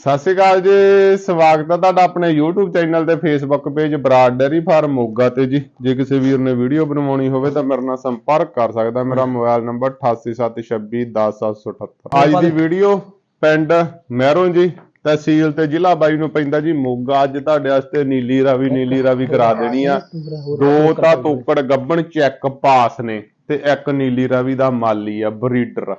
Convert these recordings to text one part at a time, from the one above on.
ਸਤਿ ਸ਼੍ਰੀ ਅਕਾਲ ਜੀ, ਸਵਾਗਤ ਹੈ ਤੁਹਾਡਾ ਆਪਣੇ YouTube ਚੈਨਲ ਤੇ Facebook page Brar dairy farm Moga ਤੇ ਜੀ। ਜੇ ਕਿਸੇ ਵੀਰ ਨੇ ਵੀਡੀਓ ਬਣਵਾਉਣੀ ਹੋਵੇ ਤਾਂ ਮੇਰੇ ਨਾਲ ਸੰਪਰਕ ਕਰ ਸਕਦਾ। ਮੇਰਾ ਮੋਬਾਈਲ ਨੰਬਰ 8876210778 ਅੱਜ ਦੀ ਵੀਡੀਓ ਪਿੰਡ ਮਹਿਰੋਂ ਜੀ, ਤਹਿਸੀਲ ਤੇ ਜ਼ਿਲ੍ਹਾ ਬਾਈ ਨੂੰ ਪੈਂਦਾ ਜੀ ਮੋਗਾ। ਅੱਜ ਤੁਹਾਡੇ ਵਾਸਤੇ ਨੀਲੀ ਰਾਵੀ ਨੀਲੀ ਰਾਵੀ ਕਰਾ ਦੇਣੀ ਆ। ਦੋ ਤਾਂ ਤੋਕੜ ਗੱਬਣ ਚੈੱਕ ਪਾਸ ਨੇ ਤੇ ਇੱਕ ਨੀਲੀ ਰਾਵੀ ਦਾ ਮਾਲੀ ਆ ਬਰੀਡਰ।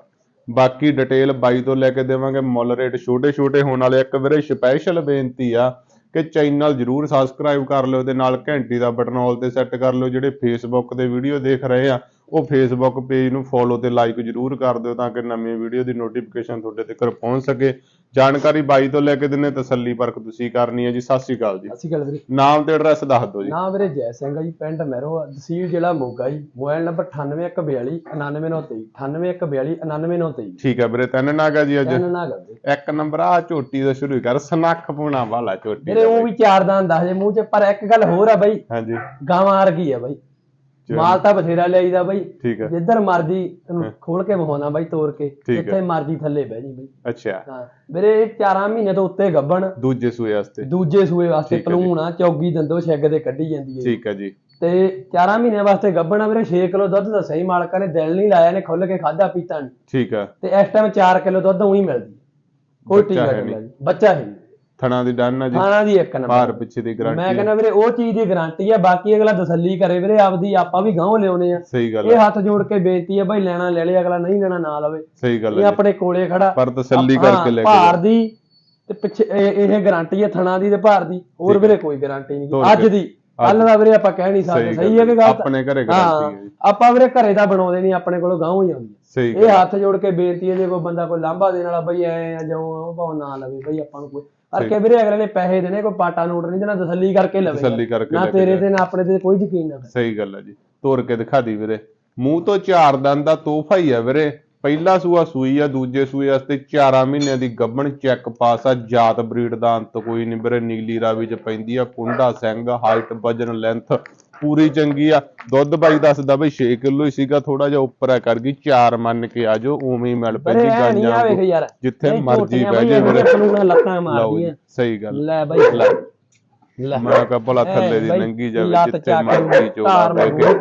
ਬਾਕੀ ਡਿਟੇਲ ਬਾਈ ਤੋਂ ਲੈ ਕੇ ਦੇਵਾਂਗੇ ਮੁੱਲ ਰੇਟ ਛੋਟੇ ਛੋਟੇ ਹੋਣ ਵਾਲੇ। ਇੱਕ ਵੀਰੇ ਸਪੈਸ਼ਲ ਬੇਨਤੀ ਆ ਕਿ ਚੈਨਲ ਜਰੂਰ ਸਬਸਕ੍ਰਾਈਬ ਕਰ ਲਿਓ ਤੇ ਨਾਲ ਘੰਟੀ ਦਾ ਬਟਨ ਆਲ ਤੇ ਸੈੱਟ ਕਰ ਲਿਓ, ਜਿਹੜੇ ਫੇਸਬੁੱਕ ਤੇ ਵੀਡੀਓ ਦੇਖ ਰਹੇ ਆ। ਉਹ ਫੇਸਬੁੱਕ ਪੇਜ ਨੂੰ ਫੋਲੋ ਤੇ ਲਾਈਕ ਜਰੂਰ ਕਰ ਦਿਓ ਤਾਂ ਕਿ ਨਵੀਂ ਵੀਡੀਓ ਦੀ ਨੋਟੀਫਿਕੇਸ਼ਨ ਤੁਹਾਡੇ ਤੱਕ ਪਹੁੰਚ ਸਕੇ। ਜਾਣਕਾਰੀ ਬਾਈ ਤੋਂ ਲੈ ਕੇ ਦਿੰਨੇ ਤਸੱਲੀ ਪਰਖ ਤੁਸੀਂ ਕਰਨੀ ਹੈ ਜੀ। ਸਤਿ ਸ਼੍ਰੀ ਅਕਾਲ ਜੀ। ਵੀਰੇ। ਨਾਮ ਤੇ ਐਡਰੈਸ ਦੱਸ ਦਿਓ ਜੀ। ਨਾਮ ਵੀਰੇ ਜੈ ਸਿੰਘ ਆ ਜੀ ਪਿੰਡ ਮਹਿਰੋ ਤਹਿਸੀਲ ਜ਼ਿਲ੍ਹਾ ਮੋਗਾ ਜੀ। ਮੋਬਾਈਲ ਨੰਬਰ 9842 99923 9842 99923 ਠੀਕ ਹੈ ਵੀਰੇ ਤਿੰਨ ਨਾਗ ਜੀ ਅੱਜ। ਇਹਨਾਂ ਨਾ ਕਰਦੇ ਇੱਕ ਨੰਬਰ ਆ ਝੋਟੀ ਦਾ ਸ਼ੁਰੂ ਕਰ ਸਨੱਖ ਪੂਣਾ ਵਾਲਾ ਝੋਟੀ ਵੀਰੇ ਉਹ ਵੀ ਚਾਰ ਦਾਨ ਦੱਸ ਜੇ ਮੂੰਹ 'ਚ ਪਰ ਇੱਕ ਗੱਲ ਹੋਰ ਆ ਬਾਈ। ਹਾਂਜੀ। ਗਾਵਾਂ ਵਰਗੀ ਆ ਬਾਈ। ਮਾਲ ਤਾਂ ਬਥੇਰਾ ਲਿਆਈਦਾ ਬਾਈ। ਠੀਕ ਹੈ ਜਿੱਧਰ ਮਰਜ਼ੀ ਤੈਨੂੰ ਖੋਲ ਕੇ ਵਹਾਉਣਾ ਬਾਈ ਤੋੜ ਕੇ। ਜਿੱਥੇ ਮਰਜ਼ੀ ਥੱਲੇ ਬਹਿ ਜੀ ਬਾਈ। ਅੱਛਾ। ਹਾਂ। ਇਹ ਚਾਰਾਂ ਮਹੀਨੇ ਤੋਂ ਉੱਤੇ ਗੱਬਣ। ਦੂਜੇ ਸੂਏ ਵਾਸਤੇ। ਦੂਜੇ ਸੂਏ ਵਾਸਤੇ। ਪਲੂਣ ਆ ਚੌਗੀ ਦੰਦੋ ਛੱਗ ਦੇ ਕੱਢੀ ਜਾਂਦੀ ਹੈ ਠੀਕ ਹੈ ਜੀ। ਤੇ ਚਾਰਾਂ ਮਹੀਨਿਆਂ ਵਾਸਤੇ ਗੱਬਣ ਆ ਵੀਰੇ 6 ਕਿਲੋ ਦੁੱਧ ਦਾ ਸਹੀ ਮਾਲਕਾਂ ਨੇ ਦਿਲ ਨਹੀਂ ਲਾਇਆ ਨੇ ਖੁੱਲ ਕੇ ਖਾਦਾ ਪੀਤਾ ਨਹੀਂ ਠੀਕ ਹੈ ਤੇ ਇਸ ਟਾਈਮ 4 ਕਿਲੋ ਦੁੱਧ ਉਹੀ ਮਿਲਦੀ ਕੋਈ ਟੀਕਾ ਨਹੀਂ ਬੱਚਾ ਹੈ ਥਣਾ ਦੀ ਡਨ ਆ ਜੀ। ਖਾਣਾ ਦੀ ਇੱਕ ਨੰਬਰ। ਬਾਹਰ ਪਿੱਛੇ ਦੀ ਮੈਂ ਗਾਰੰਟੀ ਕਹਿੰਦਾ ਵੀਰੇ ਉਹ ਚੀਜ਼ ਦੀ ਗਾਰੰਟੀ ਆ ਬਾਕੀ ਅਗਲਾ ਤਸੱਲੀ ਕਰੇ ਵੀਰੇ ਆਪਦੀ ਆਪਾਂ ਵੀ ਗਾਂਹ ਲਿਆਉਨੇ ਆ। ਸਹੀ ਗੱਲ ਇਹ ਹੱਥ ਜੋੜ ਕੇ ਬੇਨਤੀ ਹੈ ਭਾਈ ਲੈਣਾ ਲੈ ਲੈ ਅਗਲਾ ਨਹੀਂ ਲੈਣਾ ਨਾ ਲਵੇ। ਸਹੀ ਗੱਲ ਇਹ ਹੈ ਜੀ। ਆਪਣੇ ਕੋਲੇ ਖੜਾ। ਪਰ ਤਸੱਲੀ ਕਰਕੇ ਲੈ ਕੇ ਭਾਰ। ਦੀ ਤੇ ਪਿੱਛੇ ਇਹ ਇਹ ਗਾਰੰਟੀ ਹੈ ਥਣਾ ਦੀ ਤੇ ਭਾਰ ਦੀ। ਹੋਰ ਵੀਰੇ ਕੋਈ ਗਾਰੰਟੀ ਨਹੀਂ। ਅੱਜ। ਦੀ। ਕੱਲ ਦਾ ਵੀਰੇ ਆਪਾਂ ਕਹਿ ਨਹੀਂ ਸਕਦੇ। ਸਹੀ ਹੈ ਕਿ ਗੱਲ ਆਪਣੇ ਘਰੇ ਗਾਰੰਟੀ ਹੈ। ਜੀ। ਆਪਾਂ ਵੀਰੇ ਘਰੇ ਦਾ ਬਣਾਉਂਦੇ ਨਹੀਂ ਆਪਣੇ ਕੋਲੋਂ ਗਾਂਹ ਹੀ ਆਉਂਦੀ ਇਹ ਹੱਥ ਜੋੜ ਕੇ ਬੇਨਤੀ ਹੈ ਜੇ ਕੋਈ ਬੰਦਾ ਕੋਈ ਲਾਂਭਾ ਦੇਣ ਵਾਲਾ ਬਈ ਐ ਆ ਜਾਉ ਉਹ ਭਾਵੇਂ ਨਾ ਲਵੇ ਬਈ ਆਪਾਂ ਨੂੰ ਕੋਈ ਕਰਕੇ ਵੀਰੇ ਅਗਲੇ ਨੇ ਪੈਸੇ ਦੇਣੇ ਕੋਈ ਪਾਟਾ ਨੋਟ ਨਹੀਂ ਦੇਣਾ ਤਸੱਲੀ ਕਰਕੇ ਲਵੇ ਤਸੱਲੀ ਕਰਕੇ ਨਾ ਕੇ ਤੇਰੇ। ਤੇ ਨਾ ਆਪਣੇ ਤੇ ਕੋਈ ਯਕੀਨ ਨਾ। ਸਹੀ ਗੱਲ ਹੈ ਜੀ। ਤੋੜ ਕੇ ਦਿਖਾ ਦੀ ਵੀਰੇ। ਮੂੰਹ ਤੋਂ ਚਾਰ ਦੰਦ ਦਾ ਤੋਹਫਾ ਹੀ ਹੈ ਵੀਰੇ। ਪਹਿਲਾ ਸੂਆ ਸੂਈ ਆ ਦੂਜੇ ਸੂਏ ਵਾਸਤੇ 4 ਮਹੀਨਿਆਂ ਦੀ ਗੱਭਣ ਚੈੱਕ ਪਾਸ ਆ। ਜਾਤ ਬਰੀਡ ਦਾ ਅੰਤ ਕੋਈ ਨਹੀਂ ਵੀਰੇ। ਨੀਲੀ ਰਾਵੀ ਚ ਪੈਂਦੀ ਆ ਕੁੰਡਾ ਸਿੰਘ ਹਾਈਟ ਵਜਨ ਲੈਂਥ ਪੂਰੀ ਚੰਗੀ ਆ। ਦੁੱਧ ਬਾਈ ਦੱਸਦਾ ਬਈ 6 ਕਿਲੋ ਹੀ ਸੀਗਾ ਥੋੜਾ ਜਿਹਾ ਉੱਪਰ ਆ ਕਰ ਗਈ 4 ਮੰਨ ਕੇ ਆਜੋ ਉਵੇਂ ਹੀ ਮਿਲ ਆ ਗਾਂਜਾਂ ਯਾਰ। ਜਿੱਥੇ ਮਰਜ਼ੀ ਬਹਿ ਜੇ ਪਲੂਣਾ ਲੱਤਾਂ ਮਾਰਦੀਆਂ। ਜੀ ਸਹੀ ਗੱਲ। ਲੈ ਬਾਈ। ਲੈ। ਲੈ। ਮੈਂ ਕਹਾਂ ਭਲਾ ਥੱਲੇ ਦੀ ਲੰਗੀ ਜਾਵੇ ਜਿੱਥੇ ਮਰਜ਼ੀ ਧਾਰ ਬਹਿ ਕੇ।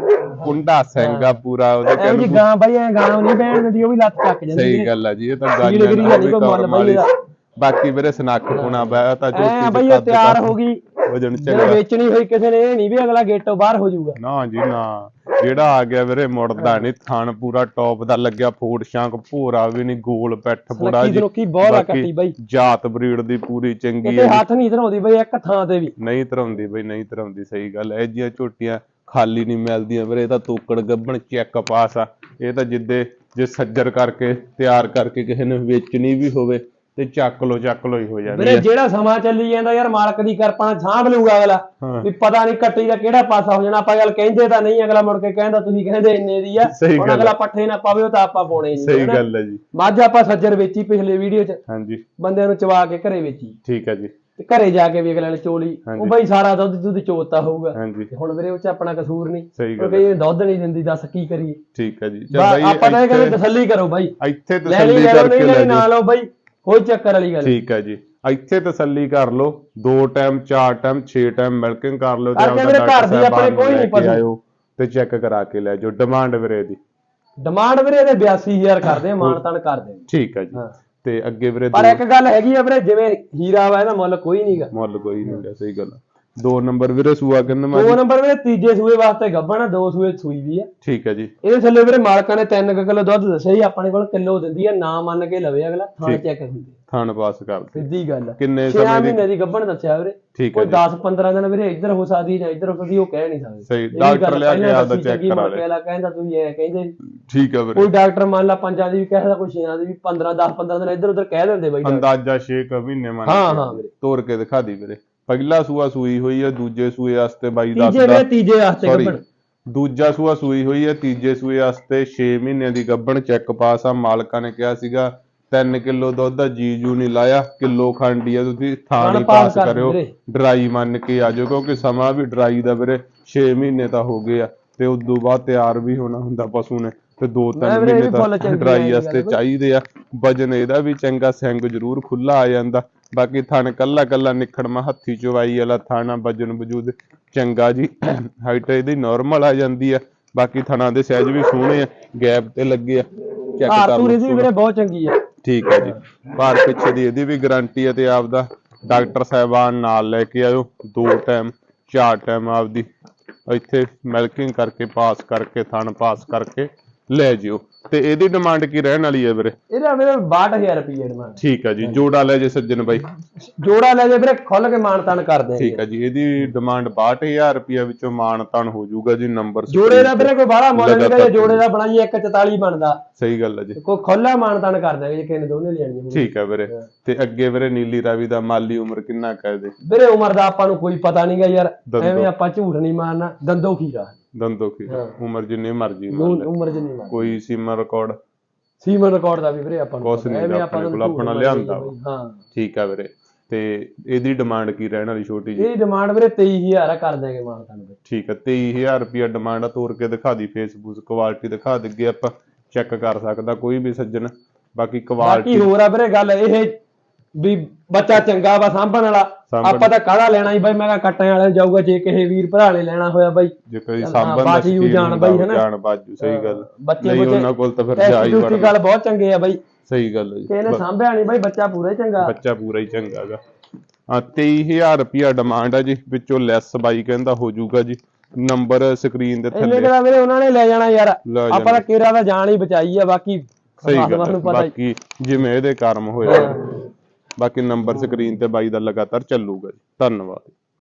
ਕੁੰਡਾ ਸਿੰਘ ਆ ਪੂਰਾ ਉਹਦੇ ਐ ਜੀ ਕਹਿੰਦੇ ਗਾਂ ਬਾਈ ਐ ਗਾਂ ਨਹੀਂ ਬਹਿਣ ਦਿੰਦੀ ਉਹ ਵੀ ਲੱਤ ਚੱਕ ਜਾਂਦੀ ਸਹੀ। ਗੱਲ ਆ ਜੀ ਇਹ ਤਾਂ ਨਾਲ ਨਹੀਂ ਕੋਈ ਮੁੱਲ ਬਾਈ ਮਾਰੀ। ਬਾਕੀ ਵੀਰੇ ਸਨੱਖ ਹੋਣਾ ਬੈ ਤਾਂ ਇਹ ਕੱਦ ਤਿਆਰ ਹੋ ਗਈ। ਵਜਨ ਜਦੋਂ ਚੰਗਾ ਵੇਚਣੀ ਹੋਈ ਕਿਸੇ ਨੇ ਇਹ ਨਹੀਂ ਵੀ ਅਗਲਾ ਗੇਟੋਂ ਬਾਹਰ ਹੋ ਜਾਊਗਾ। ਨਾ ਜੀ ਨਾ। ਜਿਹੜਾ ਆ ਗਿਆ ਵੀਰੇ ਮੁੜਦਾ ਨਹੀਂ। ਥਣ ਪੂਰਾ ਟੌਪ ਦਾ ਲੱਗਿਆ ਫੋੜ ਸ਼ਾਂਕ ਭੋਰਾ ਵੀ ਨਹੀਂ ਗੋਲ ਪੈਠ ਬੁੜਾ ਸਨੱਖੀ ਜੀ। ਸਨੁੱਖੀ ਬਹੁਤ ਆ ਬਾਕੀ ਕੱਟੀ ਬਾਈ। ਜਾਤ ਬਰੀਡ ਦੀ ਪੂਰੀ ਚੰਗੀ ਕਿਤੇ ਹੈ ਹੱਥ ਨਹੀਂ ਧਰਾਉਂਦੀ ਬਾਈ ਇੱਕ ਥਾਂ ਤੇ ਵੀ। ਨਹੀਂ ਧਰਾਉਂਦੀ ਬਈ ਨਹੀਂ ਧਰਾਉਂਦੀ ਸਹੀ ਗੱਲ। ਐ ਜੀਆਂ ਝੋਟੀਆਂ ਖਾਲੀ ਨਹੀਂ ਮਿਲਦੀਆਂ ਵੀਰੇ ਇਹ ਤਾਂ ਤੋਕੜ ਗੱਬਣ ਚੈੱਕ ਪਾਸ ਆ। ਇਹ ਤਾਂ ਜਿੱਦੇ ਜੇ ਸੱਜਰ ਕਰਕੇ ਤਿਆਰ ਕਰਕੇ ਕਿਸੇ ਨੇ ਵੇਚਣੀ ਵੀ ਹੋਵੇ ਤੇ ਚੱਕ ਲੋ ਚੱਕ ਲੋ ਹੀ ਹੋ ਜਾਂਦੀ ਵੀਰੇ ਹੈ ਜਿਹੜਾ ਸਮਾਂ ਚੱਲੀ ਜਾਂਦਾ ਯਾਰ ਮਾਲਕ ਦੀ ਕਿਰਪਾ ਨਾਲ ਸਾਂਭ ਲਊਗਾ ਅਗਲਾ। ਹਾਂ। ਵੀ ਪਤਾ ਨਹੀਂ ਕੱਟੀ ਦਾ ਕਿਹੜਾ ਪਾਸਾ ਹੋ ਜਾਣਾ ਆਪਾਂ ਗੱਲ ਕਹਿੰਦੇ ਤਾਂ ਨਹੀਂ ਅਗਲਾ ਮੁੜ ਕੇ ਕਹਿੰਦਾ ਤੁਸੀਂ ਕਹਿੰਦੇ ਇੰਨੇ ਦੀ ਆ। ਸਹੀ ਹੁਣ ਗੱਲ ਅਗਲਾ ਪੱਠੇ ਨਾ ਪਾਵੇ ਉਹ ਤਾਂ ਆਪਾਂ ਪਾਉਣੇ ਨਹੀਂ ਸਹੀ ਗੱਲ ਹੈ ਜੀ। ਮੱਝ ਆਪਾਂ ਸੱਜਰ ਵੇਚੀ ਪਿਛਲੇ ਵੀਡੀਓ 'ਚ। ਹਾਂਜੀ। ਬੰਦਿਆਂ ਨੂੰ ਚਵਾ ਕੇ ਘਰੇ ਵੇਚੀ। ਠੀਕ ਹੈ ਜੀ। ਤੇ ਘਰੇ ਜਾ ਕੇ ਵੀ ਅਗਲੇ ਨੇ ਚੋਲੀ। ਹਾਂਜੀ। ਉਹ ਬਾਈ ਸਾਰਾ ਦੁੱਧ ਦੁੱਧ ਚੋਤਾ ਹੋਊਗਾ। ਹਾਂਜੀ। ਤੇ ਹੁਣ ਵੀਰੇ ਉਹ 'ਚ ਆਪਣਾ ਕਸੂਰ ਨਹੀਂ। ਸਹੀ ਉਹ ਗੱਲ ਕਹੇ ਦੁੱਧ ਨਹੀਂ ਦਿੰਦੀ ਦੱਸ ਕੀ ਕਰੀਏ? ਠੀਕ ਹੈ ਜੀ। ਚਲ ਬਾ- ਬਾਈ ਆਪਾਂ ਤਾਂ ਇਹ ਕਹਿੰਦੇ ਇੱਥੇ- ਤਸੱਲੀ ਕਰੋ ਬਾਈ। ਇੱਥੇ ਲੈ ਲਈ ਤਸੱਲੀ ਲੈ ਲਓ ਕਰਕੇ ਲੈ ਨਾ ਲਓ ਬਾਈ। ਕੋਈ ਚੱਕਰ ਵਾਲੀ ਗੱਲ। ਠੀਕ ਹੈ ਜੀ। ਇੱਥੇ ਤਸੱਲੀ ਕਰ ਲਓ। ਦੋ ਟਾਈਮ ਚਾਰ ਟਾਈਮ 6 ਟਾਈਮ ਮਿਲਕਿੰਗ ਕਰ ਲਓ। ਤੇ ਡਾਕਟਰ ਘਰ ਦੀ ਆਪਣੇ ਕੋਈ ਨਹੀਂ। ਆਇਓ ਤੇ ਚੈੱਕ ਕਰਾ ਕੇ ਲੈ ਜਾਓ। ਡਿਮਾਂਡ ਵੀਰੇ ਦੀ। ਡਿਮਾਂਡ ਵੀਰੇ ਇਹਦੇ 82000 ਕਰਦੇ ਆ ਮਾਨ ਤਾਨ ਕਰਦੇ ਆ। ਠੀਕ ਹੈ ਜੀ। ਤੇ ਅੱਗੇ ਵੀਰੇ ਪਰ ਦੋ ਇੱਕ ਗੱਲ ਹੈਗੀ ਆ ਵੀਰੇ ਜਿਵੇਂ ਹੀਰਾ ਵਾ ਇਹਦਾ ਮੁੱਲ ਕੋਈ ਨਹੀਂਗਾ ਮੁੱਲ ਕੋਈ ਨਹੀਂ ਗਾ ਸਹੀ ਗੱਲ। ਦੋ ਨੰਬਰ ਵੀਰੇ ਸੂਆ ਕਿੰਨਾ ਦੋ ਨੰਬਰ ਵੀਰੇ ਤੀਜੇ ਸੂਏ ਵਾਸਤੇ ਗੱਭਣ ਆ ਦੋ ਸੂਏ ਸੂਈ ਵੀ ਆ। ਠੀਕ ਹੈ ਜੀ। ਇਹਦੇ ਥੱਲੇ ਵੀਰੇ ਮਾਲਕਾਂ ਨੇ 3 ਕਿਲੋ ਦੁੱਧ ਦੱਸਿਆ ਜੀ ਆਪਣੇ ਕੋਲ ਕਿਲੋ ਦਿੰਦੀ ਆ ਨਾ ਮੰਨ ਕੇ ਲਵੇ ਅਗਲਾ ਥਾਂ ਚੈੱਕ ਹੁੰਦੀ। ਥਣ ਪਾਸ ਕਰ ਦੇ ਸਿੱਧੀ ਗੱਲ ਕਿੰਨੇ 6 ਸਮੇਂ ਦੀ ਮਹੀਨੇ ਦੀ ਗੱਭਣ ਦੱਸਿਆ ਵੀਰੇ। ਕੋਈ ਜੀ। 10 15 ਦਿਨ ਵੀਰੇ ਇੱਧਰ ਹੋ ਸਕਦੀ ਜਾਂ ਇੱਧਰ ਹੋ ਸਕਦੀ ਉਹ ਕਹਿ ਨਹੀਂ ਸਕਦੇ। ਸਹੀ ਡਾਕਟਰ ਲਿਆ ਕੇ ਪਹਿਲਾਂ ਆਪਦਾ ਚੈੱਕ ਕਰਾ ਲੈ ਅਗਲਾ ਕਹਿੰਦਾ ਤੁਸੀਂ ਇਹ ਕਹਿੰਦੇ। ਠੀਕ ਹੈ ਵੀਰੇ। ਕੋਈ ਡਾਕਟਰ ਮੰਨ ਲਾ ਪੰਜਾਂ ਦੀ ਵੀ ਕਹਿਦਾ ਕੋਈ ਛੇਆਂ ਦੀ ਵੀ 15 10 15 ਦਿਨ ਇੱਧਰ ਉੱਧਰ ਕਹਿ ਦਿੰਦੇ ਬਾਈ। ਅੰਦਾਜ਼ਾ 6 ਮਹੀਨੇ ਮੰਨ ਹਾਂ ਹਾਂ ਵੀਰੇ। ਤੋੜ ਕੇ ਦਿਖਾ ਦੀ ਵੀਰੇ। ਪਹਿਲਾ ਸੂਆ ਸੂਈ ਹੋਈ ਹੈ ਦੂਜੇ ਸੂਏ ਵਾਸਤੇ ਬਾਈ ਤੀਜੇ ਦੱਸਦਾ ਵੀਰੇ ਤੀਜੇ ਵਾਸਤੇ ਸੌਰੀ ਗੱਭਣ ਦੂਜਾ ਸੂਆ ਸੂਈ ਹੋਈ ਹੈ ਤੀਜੇ ਸੂਏ ਵਾਸਤੇ 6 ਮਹੀਨਿਆਂ ਦੀ ਗੱਭਣ ਚੈੱਕ ਪਾਸ ਆ। ਮਾਲਕਾਂ ਨੇ ਕਿਹਾ ਸੀਗਾ 3 ਕਿਲੋ ਦੁੱਧ ਦਾ ਜੀਜੂ ਨਹੀਂ ਲਾਇਆ ਕਿਲੋ ਖੰਡੀ ਆ ਤੁਸੀਂ ਥਾਣੀ ਪਾਸ ਪਾਸ ਕਰ ਕਰਿਓ। ਡਰਾਈ ਮੰਨ ਕੇ ਆ ਜਾਓ ਕਿਉਂਕਿ ਸਮਾਂ ਵੀ ਡਰਾਈ ਦਾ ਵੀਰੇ 6 ਮਹੀਨੇ ਤਾਂ ਹੋ ਗਏ ਆ। ਤੇ ਉਦੋਂ ਬਾਅਦ ਤਿਆਰ ਵੀ ਹੋਣਾ ਹੁੰਦਾ ਪਸ਼ੂ ਨੇ ਤੇ 2-3 ਮੈਂ ਵੀਰੇ ਇਹ ਮਹੀਨੇ ਵੀ ਤਾਂ ਡਰਾਈ ਵਾਸਤੇ। ਚਾਹੀਦੇ ਆ। ਵਜਨ ਇਹਦਾ ਵੀ ਚੰਗਾ ਸਿੰਘ ਜ਼ਰੂਰ ਖੁੱਲਾ ਆ ਜਾਂਦਾ। ਬਾਕੀ ਥਣ ਕੱਲਾ ਕੱਲਾ ਨਿਖੜਮਾ ਹੱਥੀ ਚਵਾਈ ਵਾਲਾ ਥਾਣਾ ਵਜਨ ਵਜੂਦ ਚੰਗਾ ਜੀ ਹਾਈਟ ਇਹਦੀ ਨਾਰਮਲ ਆ ਜਾਂਦੀ ਆ। ਬਾਕੀ ਥਣਾਂ ਦੇ ਸਾਈਜ਼ ਵੀ ਸੋਹਣੇ ਆ ਗੈਪ ਤੇ ਲੱਗੇ ਆ। ਚੈੱਕ ਕਰ ਲਓ ਇਹਦੀ ਵੀਰੇ ਬਹੁਤ ਚੰਗੀ ਆ। ਠੀਕ ਹੈ ਜੀ। ਭਾਰ ਪਿੱਛੇ ਦੀ ਇਹਦੀ ਵੀ ਗਾਰੰਟੀ ਹੈ ਤੇ ਆਪਦਾ ਡਾਕਟਰ ਸਾਹਿਬਾਨ ਨਾਲ ਲੈ ਕੇ ਆਇਓ। ਦੋ ਟਾਈਮ ਚਾਰ ਟਾਈਮ ਆਪਦੀ। ਇੱਥੇ ਮਿਲਕਿੰਗ ਕਰਕੇ ਪਾਸ ਕਰਕੇ ਥਣ ਪਾਸ ਕਰਕੇ ਲੈ ਜਿਓ। ਤੇ ਇਹਦੀ ਡਿਮਾਂਡ ਕੀ ਰਹਿਣ ਵਾਲੀ ਹੈ ਵੀਰੇ? ਇਹਦਾ ਵੀਰੇ 62000 ਰੁਪਏ ਡਿਮਾਂਡ ਠੀਕ ਹੈ ਜੀ ਜੋੜਾ ਲੈ ਜੇ ਸੱਜਣ ਬਾਈ। ਜੋੜਾ ਲੈ ਜੇ ਵੀਰੇ ਖੁੱਲ ਕੇ ਮਾਨ ਤਾਨ ਕਰਦੇ ਠੀਕ ਹੈ ਜੀ ਇਹਦੀ ਡਿਮਾਂਡ 62000 ਰੁਪਏ ਵਿੱਚੋਂ ਮਾਨ ਤਾਨ ਹੋ ਜਾਊਗਾ ਜੀ ਨੰਬਰ ਜੋੜੇ ਦਾ ਵੀਰੇ ਕੋਈ ਬਾਹਲਾ ਮੁੱਲ ਨਹੀਂ ਜੇ ਜੋੜੇ ਦਾ ਬਣਾਈਏ 144 ਬਣਦਾ। ਸਹੀ ਗੱਲ ਹੈ ਜੀ। ਕੋਈ ਖੁੱਲਾ ਮਾਨ ਤਾਨ ਕਰ ਦਾਂਗੇ ਜੇ ਕਿਸੇ ਨੇ ਦੋਨੇ ਲੈਣੀਆਂ। ਠੀਕ ਹੈ ਵੀਰੇ। ਤੇ ਅੱਗੇ ਵੀਰੇ ਨੀਲੀ ਰਾਵੀ ਦਾ ਮਾਲੀ ਉਮਰ ਕਿੰਨਾ ਕਹਦੇ ਵੀਰੇ ਉਮਰ ਦਾ ਆਪਾਂ ਨੂੰ ਕੋਈ ਪਤਾ ਨਹੀਂਗਾ ਯਾਰ। ਐਵੇਂ ਆਪਾਂ ਝੂਠ ਨਹੀਂ ਮਾਰਨਾ ਦੰਦੋ ਖੀਰਾ ਦੰਦੋ ਕੀ ਉਮਰ ਜਿੰਨੀ ਮਰਜ਼ੀ ਮੰਨ ਲੈ। ਉਮਰ ਜਿੰਨੀ ਮਾਰ ਕੋਈ ਸੀਮਾ ਰਿਕਾਰਡ ਸੀਮਨ ਰਿਕਾਰਡ ਦਾ ਵੀ ਵੀਰੇ ਆਪਾਂ ਨੂੰ ਕੁਛ ਨੀ ਐਵੇਂ ਆਪਣੇ ਨੂੰ ਕੋਲ, ਝੂਠ ਆਪਣਾ ਲਿਆਂਦਾ ਹਾਂ। ਠੀਕ ਆ ਵੀਰੇ। ਤੇ ਇਹਦੀ ਡਿਮਾਂਡ ਕੀ ਰਹਿਣ ਵਾਲੀ ਛੋਟੀ ਜੀ ਇਹ ਡਿਮਾਂਡ ਵੀਰੇ 23000 ਆ ਕਰ ਦਾਂਗੇ ਮਾਨ ਵੀਰੇ ਠੀਕ ਆ 23000 ਰੁਪਿਆ ਡਿਮਾਂਡ ਆ ਤੋਰ ਕੇ ਦਿਖਾ ਦੀ ਫੇਸਬੁੱਕ ਕੁਆਲਿਟੀ ਦਿਖਾ ਦਿੱਗੇ ਆਪਾਂ। ਚੈੱਕ ਕਰ ਸਕਦਾ ਕੋਈ ਵੀ ਸੱਜਣ। ਬਾਕੀ ਕੁਆਲਿਟੀ ਬਾਕੀ ਹੋਰ ਆ ਵੀਰੇ ਗੱਲ ਇਹ ਵੀ ਬੱਚਾ ਚੰਗਾ ਵਾ ਸਾਂਭਣ ਵਾਲਾ ਸਾਂਭਣ- ਆਪਾਂ ਤਾਂ ਕਾਹਦਾ ਲੈਣਾ ਹੀ ਬਾਈ? ਮੈਂ ਕਿਹਾ ਕੱਟਣ ਵਾਲੇ ਜਾਊਗਾ ਜੇ ਕਿਸੇ ਵੀਰ ਭਰਾ ਨੇ ਲੈਣਾ ਹੋਇਆ ਬਾਈ। ਜੇ ਕੋਈ ਹਾਂ, ਸਾਂਭਣ ਦਾ ਬਾਜੀ ਯੂ ਸ਼ੌਕੀਨ ਜਾਣ ਹੁੰਦਾ, ਬਈ, ਹਨਾ? ਜਾਣ ਬਾਜੂ ਸਹੀ ਗੱਲ। ਬੱਚੇ ਨਹੀਂ ਬੁੱਚੇ ਉਹਨਾਂ ਕੋਲ ਤਾਂ ਫਿਰ ਜਾ ਹੀ ਟੂਸਟ ਦੀ ਵੜਨਾ ਗੱਲ ਬਹੁਤ ਚੰਗੇ ਆ ਬਾਈ। ਸਹੀ ਗੱਲ ਹੈ ਜੀ। ਕਿਸੇ ਨੇ ਸਾਂਭਿਆ ਨਹੀਂ ਬਾਈ ਬੱਚਾ ਪੂਰਾ ਹੀ ਚੰਗਾ। ਬੱਚਾ ਪੂਰਾ ਹੀ ਚੰਗਾ ਗਾ। ਹਾਂ 23000 ਰੁਪਿਆ ਡਿਮਾਂਡ ਆ ਜੀ ਵਿੱਚੋਂ ਲੈਸ ਬਾਈ ਕਹਿੰਦਾ ਹੋ ਜਾਊਗਾ ਜੀ। ਨੰਬਰ ਸਕਰੀਨ ਦੇ ਇੰਨੇ ਥੱਲੇ। ਕਿਹੜਾ ਵੀਰੇ ਉਹਨਾਂ ਨੇ ਲੈ ਜਾਣਾ ਯਾਰ। ਲੈ ਆਪਾਂ ਤਾਂ ਕੇਰਾ ਦਾ ਜਾਣ ਹੀ ਬਚਾਈ ਆ ਬਾਕੀ ਸਹੀ ਗੱਲ ਹੈ। ਨੂੰ ਪਤਾ ਹੀ। ਬਾਕੀ ਜਿਵੇਂ ਇਹਦੇ ਕਰਮ ਹੋਇਆ ਬਾਕੀ ਨੰਬਰ ਸਕਰੀਨ ਤੇ ਬਾਈ ਦਾ ਲਗਾਤਾਰ ਚੱਲੂਗਾ ਜੀ। ਧੰਨਵਾਦ।